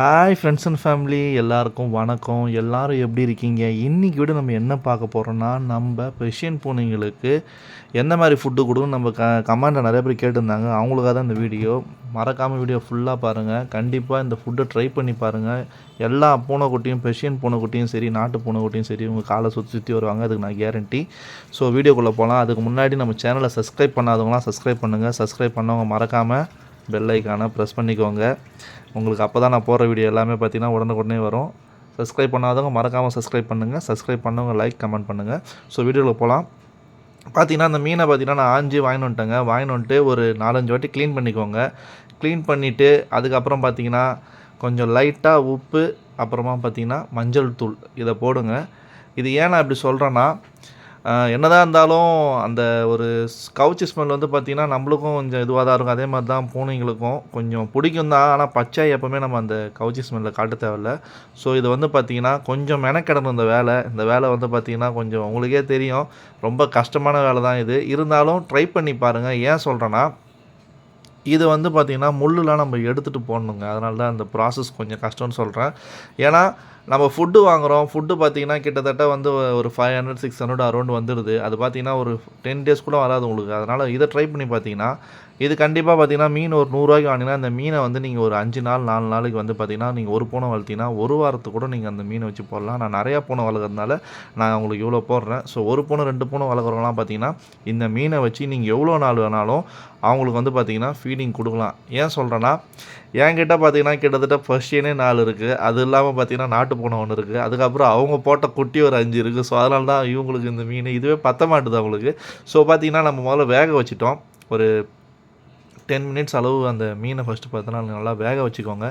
Hi friends and family எல்லாருக்கும் வணக்கம். எல்லாரும் எப்படி இருக்கீங்க? இன்றைக்கி விட நம்ம என்ன பார்க்க போகிறோன்னா நம்ம பெஷியன் பூனைங்களுக்கு எந்த மாதிரி ஃபுட்டு கொடுக்கும் நம்ம க கமெண்ட்டில் நிறைய பேர் கேட்டிருந்தாங்க. அவங்களுக்காக தான் இந்த வீடியோ. மறக்காமல் வீடியோ ஃபுல்லாக பாருங்கள் கண்டிப்பாக இந்த ஃபுட்டை ட்ரை பண்ணி பாருங்கள் எல்லா பூனைக்குட்டியும் பெஷியன் பூனைக்குட்டியும் சரி நாட்டு பூனைக்குட்டியும் சரி உங்கள் காலை சுற்றி சுற்றி வருவாங்க. அதுக்கு நான் கேரண்டி ஸோ வீடியோக்குள்ளே போகலாம் அதுக்கு முன்னாடி நம்ம சேனலை சப்ஸ்கிரைப் பண்ணாதவங்களாம் சப்ஸ்கிரைப் பண்ணுங்கள் சப்ஸ்கிரைப் பண்ணவங்க மறக்காமல் பெல் ஐக்கானை ப்ரெஸ் பண்ணிக்கோங்க. உங்களுக்கு அப்போ தான் நான் போடுற வீடியோ எல்லாமே பார்த்தீங்கன்னா உடனுக்குடனே வரும். சப்ஸ்கிரைப் பண்ணாதவங்க மறக்காமல் சப்ஸ்கிரைப் பண்ணுங்கள் சப்ஸ்கிரைப் பண்ணவங்க லைக் கமெண்ட் பண்ணுங்கள் ஸோ வீடியோவில் போகலாம் பார்த்தீங்கன்னா அந்த மீனை பார்த்தீங்கன்னா நான் ஆஞ்சி வாங்கிட்டு வந்துட்டேங்க. வாங்கிட்டு வந்துட்டு ஒரு நாலஞ்சு வாட்டி க்ளீன் பண்ணிக்கோங்க. க்ளீன் பண்ணிவிட்டு அதுக்கப்புறம் பார்த்தீங்கன்னா கொஞ்சம் லைட்டாக உப்பு அப்புறமா பார்த்தீங்கன்னா மஞ்சள் தூள் இதை போடுங்க. இது ஏன் நான் இப்படி சொல்கிறேன்னா என்னதான் இருந்தாலும் அந்த ஒரு கவுச்சி ஸ்மெல் வந்து பார்த்திங்கன்னா நம்மளுக்கும் கொஞ்சம் இதுவாக தான் இருக்கும். அதே மாதிரி தான் பூனைங்களுக்கும் கொஞ்சம் பிடிக்கும் தான். ஆனால் பச்சை எப்போவுமே நம்ம அந்த கவுச்சி ஸ்மெல்லில் காட்ட தேவையில்ல. ஸோ இது வந்து பார்த்திங்கன்னா கொஞ்சம் மெனக்கிடணும் இந்த வேலை. இந்த வேலை வந்து பார்த்திங்கன்னா கொஞ்சம் உங்களுக்கே தெரியும். ரொம்ப கஷ்டமான வேலை தான் இது. இருந்தாலும் ட்ரை பண்ணி பாருங்கள் ஏன் சொல்கிறேன்னா இது வந்து பார்த்திங்கன்னா முள்ளுலாம் நம்ம எடுத்துகிட்டு போடணுங்க. அதனால தான் அந்த ப்ராசஸ் கொஞ்சம் கஷ்டம்னு சொல்கிறேன் ஏன்னா நம்ம ஃபுட்டு வாங்குகிறோம் ஃபுட்டு பார்த்தீங்கன்னா கிட்டத்தட்ட வந்து ஒரு five hundred six hundred around வந்துடுது அது பார்த்தீங்கன்னா ஒரு டென் டேஸ் கூட வராது உங்களுக்கு. அதனால் இதை ட்ரை பண்ணி பார்த்தீங்கன்னா இது கண்டிப்பாக பார்த்தீங்கன்னா மீன் ஒரு நூறுரூவாய்க்கு வாங்கினா அந்த மீனை வந்து நீங்கள் ஒரு அஞ்சு நாள் நாலு நாளைக்கு வந்து பார்த்தீங்கன்னா நீங்கள் ஒரு பூனை வளர்த்தினா ஒரு வாரத்துக்கு கூட நீங்கள் அந்த மீனை வச்சு போடலாம். நான் நிறையா பூனை வளர்க்குறதுனால நான் உங்களுக்கு இவ்வளோ போடுறேன். ஸோ ஒரு பூனை ரெண்டு பூனை வளர்க்குறவங்களாம் பார்த்தீங்கன்னா இந்த மீனை வச்சு நீங்கள் எவ்வளோ நாள் வேணாலும் அவங்களுக்கு வந்து பார்த்திங்கன்னா ஃபீடிங் கொடுக்கலாம். ஏன் சொல்கிறேன்னா என்கிட்ட பார்த்தீங்கன்னா கிட்டத்தட்ட பர்ஷியனே நாலு இருக்குது அது இல்லாமல் பார்த்தீங்கன்னா நாட்டு பூனை ஒன்று இருக்குது அதுக்கப்புறம் அவங்க போட்ட குட்டி ஒரு அஞ்சு இருக்குது ஸோ அதனால தான் இவங்களுக்கு இந்த மீன். இதுவே பத்த மாட்டுது அவங்களுக்கு. ஸோ பார்த்தீங்கன்னா நம்ம முதல்ல வேக வச்சிட்டோம். ஒரு டென் மினிட்ஸ் அளவு அந்த மீனை ஃபஸ்ட்டு பார்த்தோன்னா நல்லா வேக வச்சுக்கோங்க.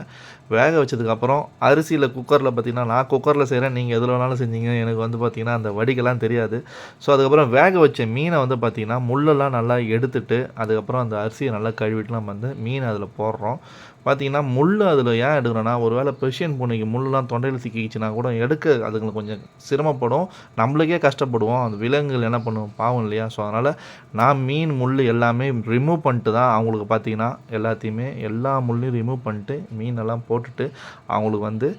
வேக வச்சதுக்கப்புறம் அரிசியில் குக்கரில் பார்த்தீங்கன்னா நான் குக்கரில் செய்கிறேன் நீங்கள் எதில் வேணாலும் செஞ்சீங்க. எனக்கு வந்து பார்த்திங்கன்னா அந்த வடிக்கெல்லாம் தெரியாது. ஸோ அதுக்கப்புறம் வேக வச்ச மீனை வந்து பார்த்திங்கன்னா முள்ளெல்லாம் நல்லா எடுத்துட்டு அதுக்கப்புறம் அந்த அரிசியை நல்லா கழுவிட்டு நம்ம வந்து மீனை அதில் போடுறோம். பார்த்தீங்கன்னா முள் அதில் ஏன் எடுக்கிறோன்னா ஒரு வேளை பெர்ஷியன் பூனைக்கு முள்ளெலாம் தொண்டையில் சிக்கிச்சுன்னா கூட எடுக்க அதுங்களுக்கு கொஞ்சம் சிரமப்படும். நம்மளுக்கே கஷ்டப்படுவோம். அந்த விலங்குகள் என்ன பண்ணுவோம் பாவம் இல்லையா? ஸோ அதனால் நான் மீன் முள் எல்லாமே ரிமூவ் பண்ணிட்டு தான் அவங்களுக்கு பார்த்தீங்கன்னா எல்லாத்தையுமே எல்லா முள்ளையும் ரிமூவ் பண்ணிட்டு மீனெல்லாம் போட்டுட்டு அவங்களுக்கு வந்து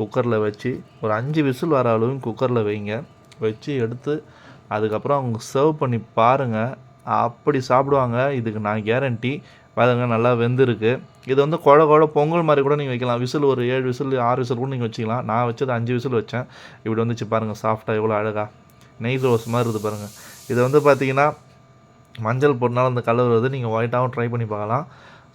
குக்கரில் வச்சு ஒரு அஞ்சு விசில் வர அளவு குக்கரில் வைங்க. வச்சு எடுத்து அதுக்கப்புறம் அவங்க சர்வ் பண்ணி பாருங்கள் அப்படி சாப்பிடுவாங்க. இதுக்கு நான் கேரண்டி பாருங்க நல்லா வெந்திருக்கு. இது வந்து குழ குழ பொங்கல் மாதிரி கூட நீங்கள் வைக்கலாம். விசில் ஒரு ஏழு விசில் ஆறு விசில் கூட நீங்கள் வச்சுக்கலாம். நான் வச்சது அஞ்சு விசில் வச்சேன். இப்படி வந்துச்சு பாருங்கள் சாஃப்டாக எவ்வளோ அழகாக நெய் ரோஸ் மாதிரி இருக்குது பாருங்கள் இது வந்து பார்த்தீங்கன்னா மஞ்சள் போட்டனால அந்த கலர் வருது. நீங்கள் ஒயிட்டாகவும் ட்ரை பண்ணி பார்க்கலாம்.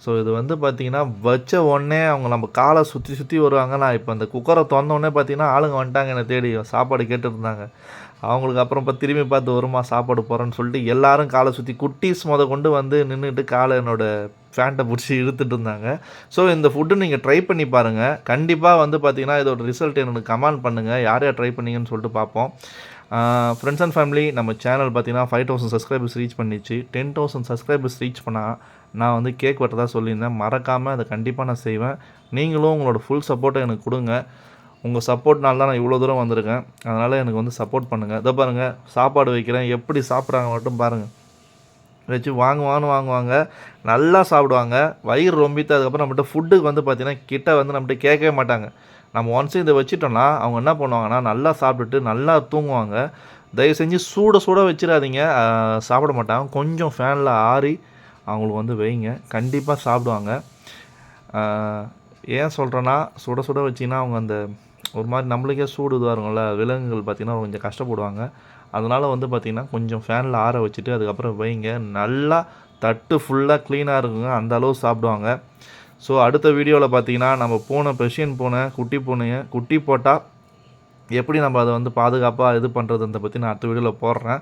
ஸோ இது வந்து பார்த்தீங்கன்னா வச்ச உடனே அவங்க நம்ம காலை சுற்றி சுற்றி வருவாங்க. நான் இப்போ அந்த குக்கரை திறந்தோடனே பார்த்தீங்கன்னா ஆளுங்க வந்துட்டாங்க என்னை தேடி. சாப்பாடு கேட்டுருந்தாங்க. அவங்களுக்கு அப்புறம் இப்போ திரும்பி பார்த்து வருமா சாப்பாடு போகிறேன்னு சொல்லிட்டு எல்லாரும் காலை சுற்றி குட்டீஸ் முத கொண்டு வந்து நின்றுட்டு காலை என்னோடய ஃபேண்ட்டை பிடிச்சி இழுத்துட்டு இருந்தாங்க. ஸோ இந்த ஃபுட்டு நீங்கள் ட்ரை பண்ணி பாருங்கள் கண்டிப்பாக வந்து பார்த்தீங்கன்னா இதோட ரிசல்ட் எனக்கு கமெண்ட் பண்ணுங்கள் யார் யார் ட்ரை பண்ணீங்கன்னு சொல்லிட்டு பார்ப்போம் ஃப்ரெண்ட்ஸ் அண்ட் ஃபேமிலி நம்ம சேனல் பார்த்தீங்கன்னா ஃபைவ் தௌசண்ட் சப்ஸ்கிரைபர்ஸ் ரீச் பண்ணிச்சு. டென் தௌசண்ட் சப்ஸ்கிரைபர்ஸ் ரீச் பண்ணால் நான் வந்து கேக் வெட்டதாக சொல்லியிருந்தேன். மறக்காமல் அதை கண்டிப்பாக நான் செய்வேன். நீங்களும் உங்களோட ஃபுல் சப்போர்ட்டை எனக்கு கொடுங்க. உங்கள் சப்போர்ட்னால தான் நான் இவ்வளோ தூரம் வந்திருக்கேன். அதனால் எனக்கு வந்து சப்போர்ட் பண்ணுங்கள் இதை பாருங்கள் சாப்பாடு வைக்கிறேன். எப்படி சாப்பிட்றாங்க மட்டும் பாருங்கள் வச்சு வாங்குவான்னு வாங்குவாங்க நல்லா சாப்பிடுவாங்க. வயிறு ரொம்பித்து அதுக்கப்புறம் நம்மகிட்ட ஃபுட்டுக்கு வந்து பார்த்திங்கன்னா கிட்ட வந்து நம்மகிட்ட கேட்கவே மாட்டாங்க. நம்ம ஒன்ஸ் இதை வச்சுட்டோம்னா அவங்க என்ன பண்ணுவாங்கன்னா நல்லா சாப்பிட்டுட்டு நல்லா தூங்குவாங்க. தயவு செஞ்சு சூட சூட வச்சிடாதீங்க. சாப்பிட மாட்டாங்க. கொஞ்சம் ஃபேனில் ஆறி அவங்களுக்கு வந்து வைங்க. கண்டிப்பாக சாப்பிடுவாங்க. ஏன் சொல்கிறேன்னா சுட சுட வச்சிங்கன்னா அவங்க அந்த ஒரு மாதிரி நம்மளுக்கே சூடு இதுவாக இருக்கும்ல விலங்குகள் பார்த்திங்கன்னா கொஞ்சம் கஷ்டப்படுவாங்க. அதனால் வந்து பார்த்திங்கன்னா கொஞ்சம் ஃபேனில் ஆற வச்சுட்டு அதுக்கப்புறம் வைங்க. நல்லா தட்டு ஃபுல்லாக க்ளீனாக இருக்குங்க. அந்த அளவு சாப்பிடுவாங்க. ஸோ அடுத்த வீடியோவில் பார்த்தீங்கன்னா நம்ம பூனை பெர்ஷியன் பூனை குட்டி பூனையை குட்டி போட்டால் எப்படி நம்ம அதை வந்து பாதுகாப்பாக இது பண்ணுறதுன்றத பற்றி நான் அடுத்த வீடியோவில் போடுறேன்.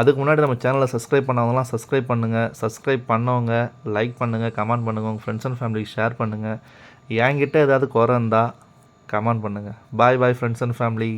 அதுக்கு முன்னாடி நம்ம சேனலை சப்ஸ்கிரைப் பண்ணவங்களாம் சப்ஸ்கிரைப் பண்ணுங்கள் சப்ஸ்கிரைப் பண்ணவங்க லைக் பண்ணுங்கள் கமெண்ட் பண்ணுங்கள் உங்கள் ஃப்ரெண்ட்ஸ் அண்ட் ஃபேமிலிக்கு ஷேர் பண்ணுங்கள் என்கிட்ட ஏதாவது குறை இருந்தால் கமெண்ட் பண்ணுங்கள் bye bye friends and family